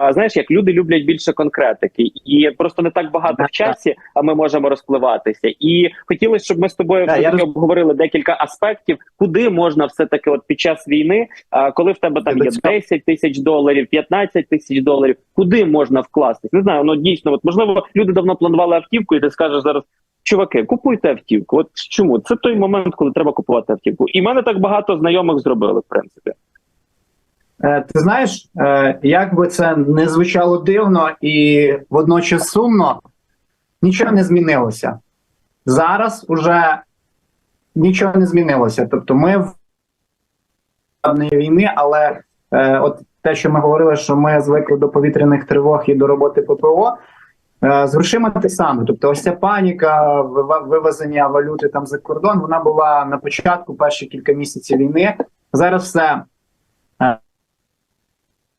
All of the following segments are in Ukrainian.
А знаєш, як люди люблять більше конкретики, і просто не так багато в часі, а ми можемо розпливатися. І хотілося, щоб ми з тобою все я обговорили декілька аспектів, куди можна все таки, от під час війни, а, коли в тебе там є цього- 10 тисяч доларів, 15 тисяч доларів, куди можна вкластись? Не знаю, ну дійсно, от можливо, люди давно планували автівку, і ти скажеш зараз. Чуваки, купуйте автівку. От чому це той момент, коли треба купувати автівку, і в мене так багато знайомих зробили, в принципі. Е, Ти знаєш, е, як би це не звучало дивно і водночас сумно, нічого не змінилося. Зараз уже нічого не змінилося. Тобто, ми в війни, але е, от те, що ми говорили, що ми звикли до повітряних тривог і до роботи ППО. е, З грошима те саме, тобто ось ця паніка, вивезення валюти там за кордон, вона була на початку перші кілька місяців війни. Зараз все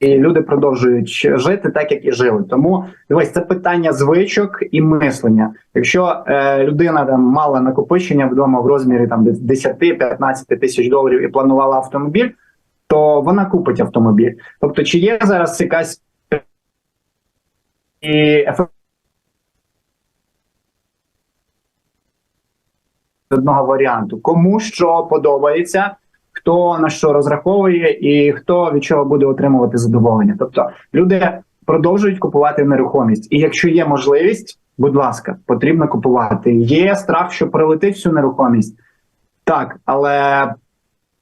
і люди продовжують жити так, як і жили. Тому дивись, це питання звичок і мислення. Якщо е, людина там мала накопичення вдома в розмірі там десь 10-15 тисяч доларів і планувала автомобіль, то вона купить автомобіль. Тобто, чи є зараз якась і одного варіанту, кому що подобається, хто на що розраховує і хто від чого буде отримувати задоволення. Тобто люди продовжують купувати нерухомість, і якщо є можливість, будь ласка, потрібно купувати. Є страх, що прилетить всю нерухомість, так, але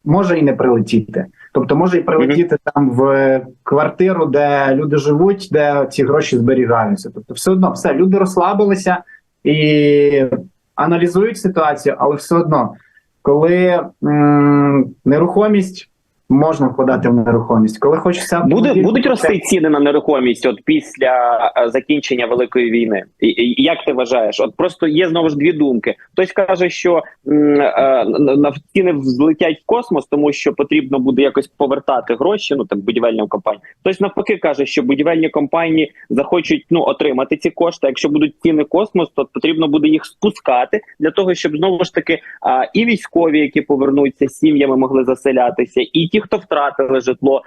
може і не прилетіти. Тобто може і прилетіти там в квартиру, де люди живуть, де ці гроші зберігаються. Тобто, все одно все люди розслабилися і аналізують ситуацію, але все одно, коли м, нерухомість можна вкладати в нерухомість, коли хочеться Буде будуть рости ціни на нерухомість от після е, закінчення великої війни. Як ти вважаєш? От просто є знову ж дві думки. Хтось каже, що е, на- на ціни взлетять в космос, тому що потрібно буде якось повертати гроші. Ну там будівельним компаніям. Хтось навпаки каже, що будівельні компанії захочуть ну отримати ці кошти. Якщо будуть ціни космос, то потрібно буде їх спускати для того, щоб знову ж таки і військові, які повернуться сім'ями, могли заселятися, і ті, хто втратили житло,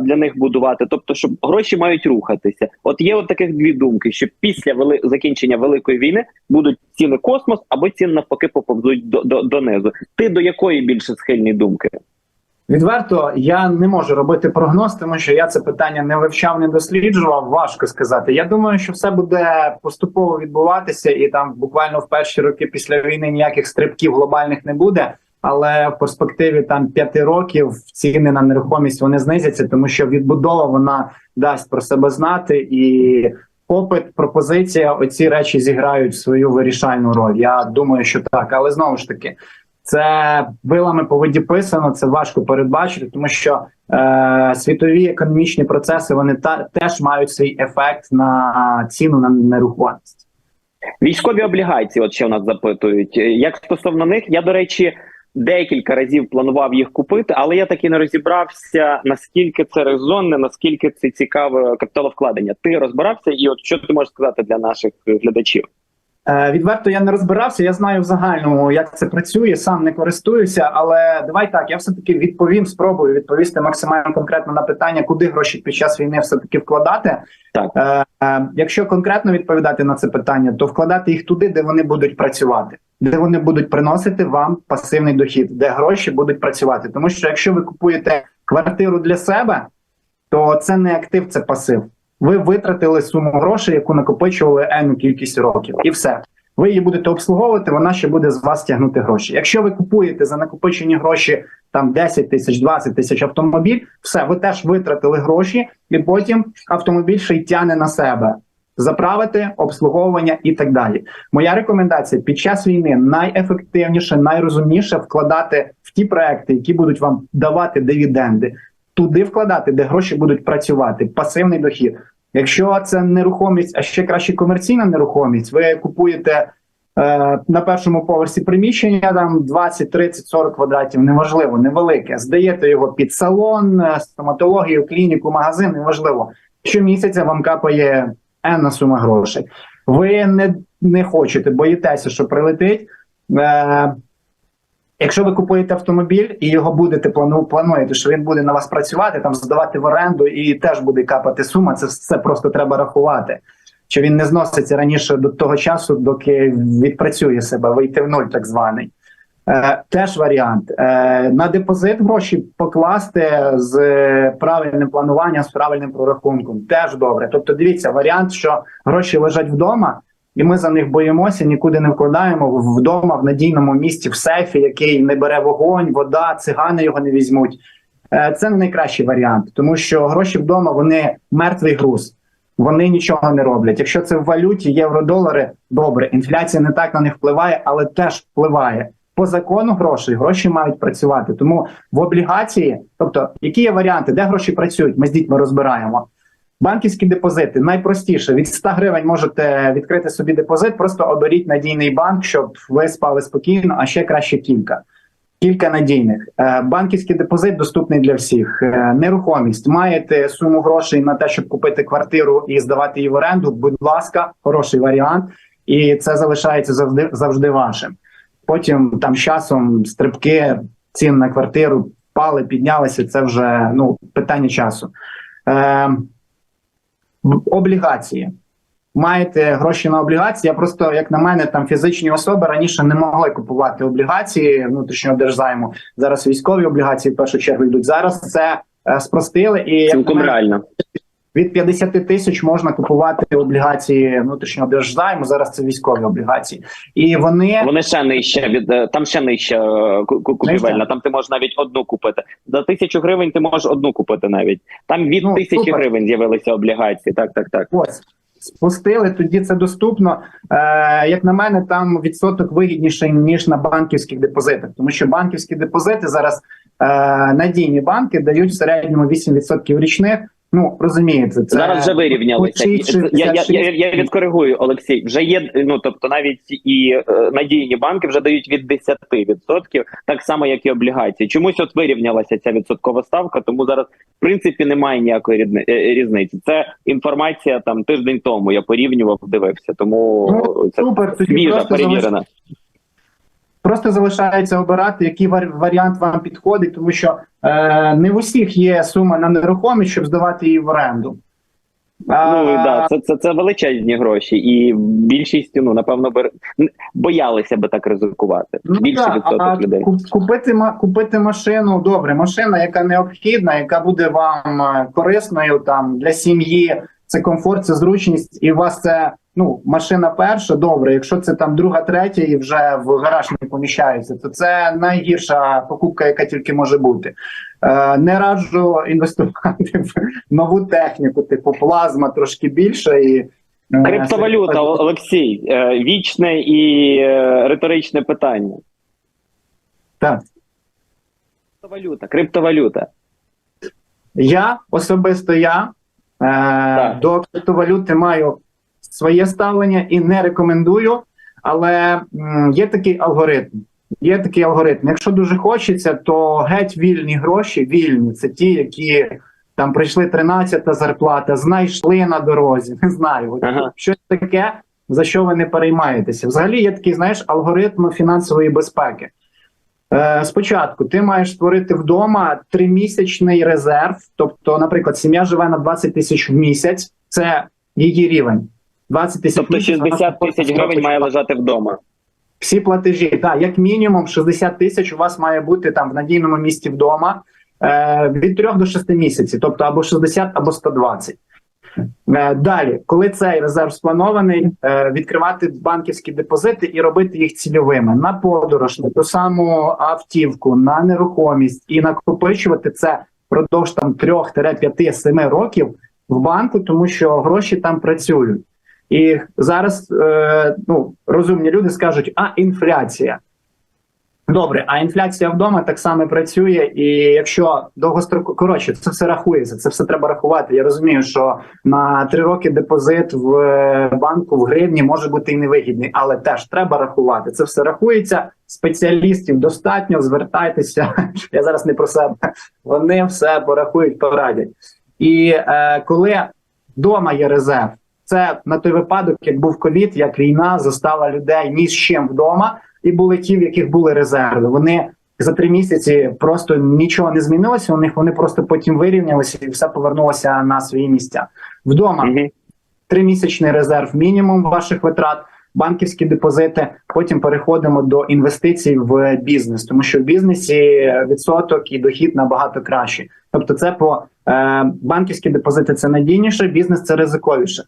для них будувати. Тобто, щоб гроші мають рухатися. От є от таких дві думки: що після вели... закінчення великої війни будуть ціни космос, або ціни навпаки поповзуть до, до, донизу. Ти до якої більше схильні думки? Відверто я не можу робити прогноз, тому що я це питання не вивчав, не досліджував. Важко сказати. Я думаю, що все буде поступово відбуватися, і там буквально в перші роки після війни ніяких стрибків глобальних не буде. Але в перспективі там п'яти років ціни на нерухомість вони знизяться, тому що відбудова вона дасть про себе знати, і попит, пропозиція, оці речі зіграють свою вирішальну роль. Я думаю, що так, але знову ж таки. Це вилами по воді писано, це важко передбачити, тому що е, світові економічні процеси вони та теж мають свій ефект на ціну на нерухомість. Військові облігації, от ще в нас запитують. Як стосовно них, я до речі декілька разів планував їх купити, але я таки не розібрався наскільки це резонне, наскільки це цікаве капіталовкладення. Ти розбирався, і от що ти можеш сказати для наших глядачів? Е, відверто я не розбирався. Я знаю в загальному, як це працює, сам не користуюся. Але давай так, я все таки відповім, спробую відповісти максимально конкретно на питання, куди гроші під час війни все таки вкладати. Так. Е, е, якщо конкретно відповідати на це питання, то вкладати їх туди, де вони будуть працювати, де вони будуть приносити вам пасивний дохід, де гроші будуть працювати. Тому що якщо ви купуєте квартиру для себе, то це не актив, це пасив. Ви витратили суму грошей, яку накопичували енну кількість років, і все. Ви її будете обслуговувати, вона ще буде з вас тягнути гроші. Якщо ви купуєте за накопичені гроші там 10 тисяч, 20 тисяч автомобіль, все, ви теж витратили гроші, і потім автомобіль ще й тягне на себе. Заправити обслуговування і так далі. Моя рекомендація під час війни найефективніше, найрозумніше вкладати в ті проекти, які будуть вам давати дивіденди, туди вкладати, де гроші будуть працювати, пасивний дохід. Якщо це нерухомість, а ще краще комерційна нерухомість, ви купуєте е, на першому поверсі приміщення там 20, 30, 40 квадратів, неважливо, невелике. Здаєте його під салон, е, стоматологію, клініку, магазин, неважливо. Щомісяця вам капає енна сума грошей. Ви не, не хочете, боїтеся, що прилетить. Е, Якщо ви купуєте автомобіль і його будете плану, плануєте, що він буде на вас працювати, там здавати в оренду і теж буде капати сума, це все просто треба рахувати. Чи він не зноситься раніше до того часу, доки відпрацює себе, вийти в нуль, так званий. Е, теж варіант. Е, на депозит гроші покласти з правильним плануванням, з правильним прорахунком. Теж добре. Тобто, дивіться, варіант, що гроші лежать вдома, і ми за них боїмося, нікуди не вкладаємо вдома в надійному місці, в сейфі, який не бере вогонь, вода, цигани його не візьмуть. Е, Це не найкращий варіант, тому що гроші вдома вони мертвий груз. Вони нічого не роблять. Якщо це в валюті, євро-долари, добре. Інфляція не так на них впливає, але теж впливає. По закону грошей гроші мають працювати. Тому в облігації, тобто, які є варіанти, де гроші працюють, ми з дітьми розбираємо. Банківські депозити найпростіше від 100 гривень можете відкрити собі депозит, просто оберіть надійний банк, щоб ви спали спокійно, а ще краще кілька. Кілька надійних. Е, Банківський депозит доступний для всіх. Е, Нерухомість. Маєте суму грошей на те, щоб купити квартиру і здавати її в оренду. Будь ласка, хороший варіант, і це залишається завжди завжди вашим. Потім там з часом стрибки цін на квартиру впали, піднялися. Це вже ну питання часу. Е, облігації. Маєте гроші на облігації. Я просто, як на мене, там фізичні особи раніше не могли купувати облігації внутрішнього держзайму. Зараз військові облігації в першу чергу йдуть. Зараз це е, спростили і Цілком реально. Від 50 тисяч можна купувати облігації внутрішнього держзайму. Зараз це військові облігації, і вони Вони ще нижче від е, там ще нижче е, ку- купівельна. Там ти можеш навіть одну купити. За тисячу гривень ти можеш одну купити навіть. Там від Ну, тисячі супер. гривень з'явилися облігації. Так, так, так. Ось спустили, тоді це доступно. Е, як на мене, там відсоток вигідніший ніж на банківських депозитах, тому що банківські депозити зараз е, надійні банки дають в середньому 8% річних. Ну розумієте, це Зараз вже вирівнялися. Я, я, я, я відкоригую, Олексій. Вже є ну тобто навіть і е, надійні банки вже дають від 10%, так само як і облігації. Чомусь от вирівнялася ця відсоткова ставка, тому зараз в принципі немає ніякої рідни- е, різниці. Це інформація там тиждень тому. Я порівнював, дивився. Тому Ну, це супер, свіжа, перевірена. Просто залишається обирати, який вар- варіант вам підходить, тому що е, не в усіх є сума на нерухомість, щоб здавати її в оренду. Ну да, це, це, це величезні гроші, і більшість ну напевно бер... боялися би так ризикувати. Ну, Більше да, відсоток а людей. Купити, купити машину, добре, машина, яка необхідна, яка буде вам е, корисною там для сім'ї, це комфорт, це зручність, і у вас це ну машина перша, добре. Якщо це там друга, третя і вже в гараж не поміщається, то це найгірша покупка, яка тільки може бути. Е, не раджу інвестувати в нову техніку, типу плазма трошки більше і. е, Криптовалюта, Олексій, е, вічне і е, риторичне питання. Так. Криптовалюта, криптовалюта. Я особисто я е, до криптовалюти маю своє ставлення і не рекомендую. Але є такий алгоритм. Є такий алгоритм. Якщо дуже хочеться, то геть вільні гроші, вільні це ті, які там прийшли 13-та зарплата, знайшли на дорозі. Не знаю, Ага. щось таке, за що ви не переймаєтеся. Взагалі є такий, знаєш, алгоритм фінансової безпеки. Е, спочатку ти маєш створити вдома тримісячний резерв. Тобто, наприклад, сім'я живе на 20 тисяч в місяць, це її рівень. 20 тисяч Тобто 60 тисяч гривень має лежати вдома. всі платежі. Так, як мінімум 60 тисяч у вас має бути там в надійному місці вдома е, від 3 до 6 місяців, тобто або 60, або 120. Е, Далі, коли цей резерв спланований, е, відкривати банківські депозити і робити їх цільовими на подорож, на ту саму автівку, на нерухомість і накопичувати це впродовж там 3-5-7 років в банку, тому що гроші там працюють. І зараз е, ну, розумні люди скажуть, а інфляція. Добре, а інфляція вдома так само працює, і якщо довгостроку коротше, це все рахується, це все треба рахувати. Я розумію, що на три роки депозит в е, банку в гривні може бути і невигідний, але теж треба рахувати. Це все рахується. Спеціалістів достатньо, звертайтеся. Я зараз не про себе. Вони все порахують, порадять. І е, коли вдома є резерв, це на той випадок, як був ковід, як війна застала людей ні з чим вдома. і були ті, в яких були резерви. Вони за три місяці просто нічого не змінилося. У них вони просто потім вирівнялися і все повернулося на свої місця. Вдома тримісячний резерв мінімум ваших витрат, банківські депозити. Потім переходимо до інвестицій в бізнес, тому що в бізнесі відсоток і дохід набагато краще. Тобто, це по е, банківські депозити це надійніше, бізнес це ризиковіше.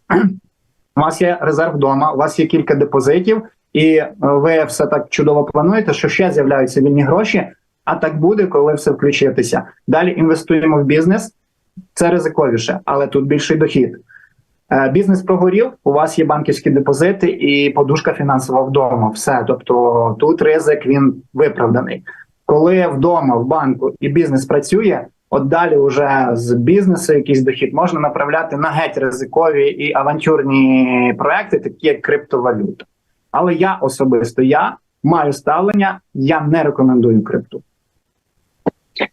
У вас є резерв вдома, у вас є кілька депозитів, і е, ви все так чудово плануєте, що ще з'являються вільні гроші. А так буде, коли все включитися. Далі інвестуємо в бізнес. Це ризиковіше, але тут більший дохід. Е, Бізнес прогорів, у вас є банківські депозити і подушка фінансова вдома. Все. Тобто тут ризик він виправданий. Коли вдома в банку і бізнес працює, от далі вже з бізнесу якийсь дохід можна направляти на геть ризикові і авантюрні проекти, такі як криптовалюта. Але я особисто я маю ставлення, я не рекомендую крипту.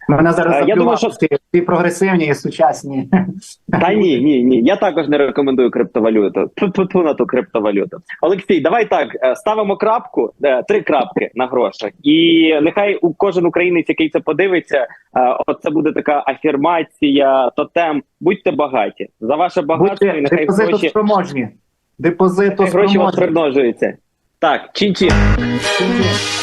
Мене зараз Е, я думаю, що- ці, прогресивні і сучасні. Та ні, ні, ні. Я також не рекомендую криптовалюту. Ту на ту криптовалюту. Олексій, давай так е, ставимо крапку, е, три крапки на грошах, і нехай у кожен українець, який це подивиться, е, от це буде така афірмація, тотем. Будьте багаті за ваше багатство, і нехай гроші, депозитоспроможні. нехай гроші вас примножуються. Так, чин-чин. Чин-чин.